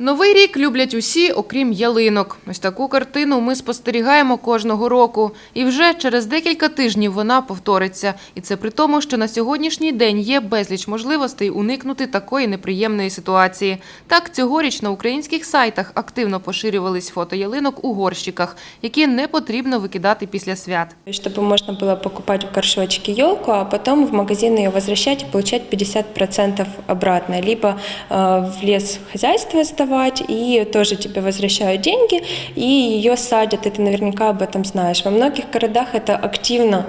Новий рік люблять усі, окрім ялинок. Ось таку картину ми спостерігаємо кожного року. І вже через декілька тижнів вона повториться. І це при тому, що на сьогоднішній день є безліч можливостей уникнути такої неприємної ситуації. Так, цьогоріч на українських сайтах активно поширювались фото ялинок у горщиках, які не потрібно викидати після свят. Чтобы можно было покупать в горшочке елку, а потом в магазин ее возвращать и получать 50% обратно. Либо э, в лес хозяйство сдавать, и тоже тебе возвращают деньги, и ее садят, и ты наверняка об этом знаешь. Во многих городах это активно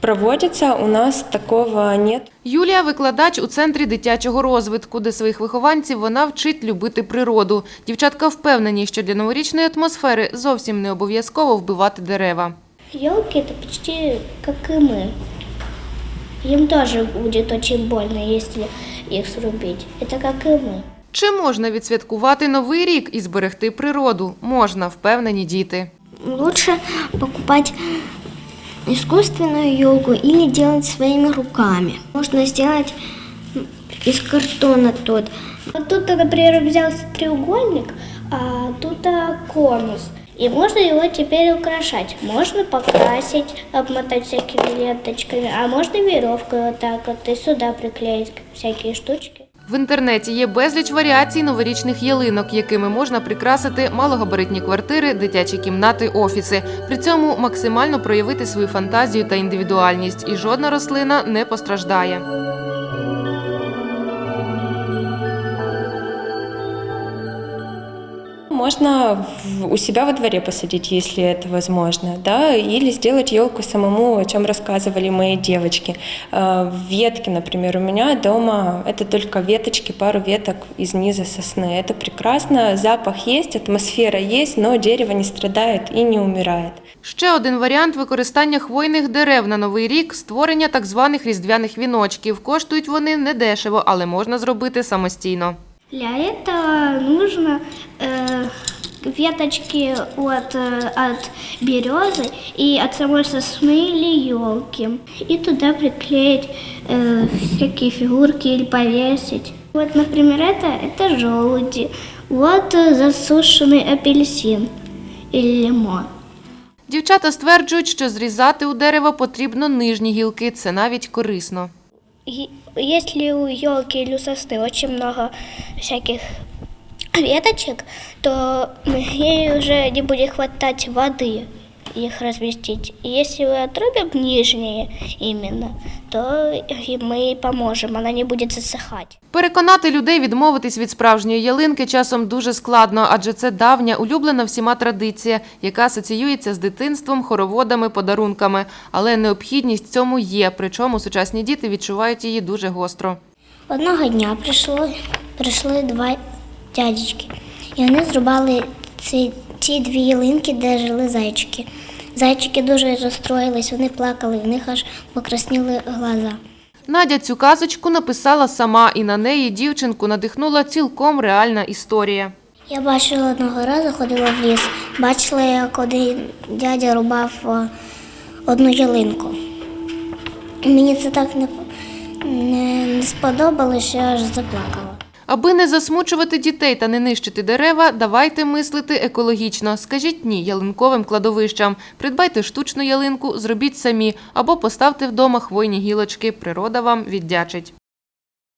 проводится, у нас такого нет. Юлія – викладач у центрі дитячого розвитку, де своїх вихованців вона вчить любити природу. Дівчатка впевнені, що для новорічної атмосфери зовсім не обов'язково вбивати дерева. Елки это почти как и мы. Им тоже будет очень больно, если их срубить. Это как и мы. Чи можна відсвяткувати новий рік і зберегти природу? Можна, впевнені діти. Лучше покупать искусственную елку или делать своими руками. Можно сделать из картона тот. Вот тут, например, взялся треугольник, а тут а, конус. И можно его теперь украшать. Можно покрасить, обмотать всякими ленточками, а можно веревкой вот так вот и сюда приклеить всякие штучки. В інтернеті є безліч варіацій новорічних ялинок, якими можна прикрасити малогабаритні квартири, дитячі кімнати, офіси. При цьому максимально проявити свою фантазію та індивідуальність, і жодна рослина не постраждає. Можно в- у себя во дворе посадить, если это возможно, да, или сделать елку самому, о чем рассказывали мои девочки. Э, Ветки, например, у меня дома это только веточки, пару веток из низа сосны. Это прекрасно, запах есть, атмосфера есть, но дерево не страдает и не умирает. Ще один варіант використання хвойних дерев на новий рік створення так званих різдвяних віночків. Коштують вони недешево, але можна зробити самостійно. Для этого нужно э, веточки от, э, от березы и от самой сосны или елки. И туда приклеить э, всякие фигурки или повесить. Вот, например, это, это желуди. Вот э, засушенный апельсин или лимон. Дівчата стверджують, що зрізати у дерево потрібно нижні гілки. Це навіть корисно. И Если у елки или у сосны очень много всяких веточек, то ей уже не будет хватать воды их разместить. И если мы отрубим нижние именно, то и мы ей поможем, она не будет засыхать. Переконати людей відмовитись від справжньої ялинки часом дуже складно, адже це давня, улюблена всіма традиція, яка асоціюється з дитинством, хороводами, подарунками. Але необхідність в цьому є, причому сучасні діти відчувають її дуже гостро. Одного дня прийшло, прийшли два дядечки, і вони зрубали ці, ці дві ялинки, де жили зайчики. Зайчики дуже розстроїлись, вони плакали, в них аж покрасніли глаза. Надя цю казочку написала сама, і на неї дівчинку надихнула цілком реальна історія. Я бачила одного разу, ходила в ліс, бачила, як один дядя рубав одну ялинку. Мені це так не, не, не сподобалося, що я аж заплакала. Аби не засмучувати дітей та не нищити дерева, давайте мислити екологічно. Скажіть ні ялинковим кладовищам. Придбайте штучну ялинку, зробіть самі або поставте вдома хвойні гілочки. Природа вам віддячить.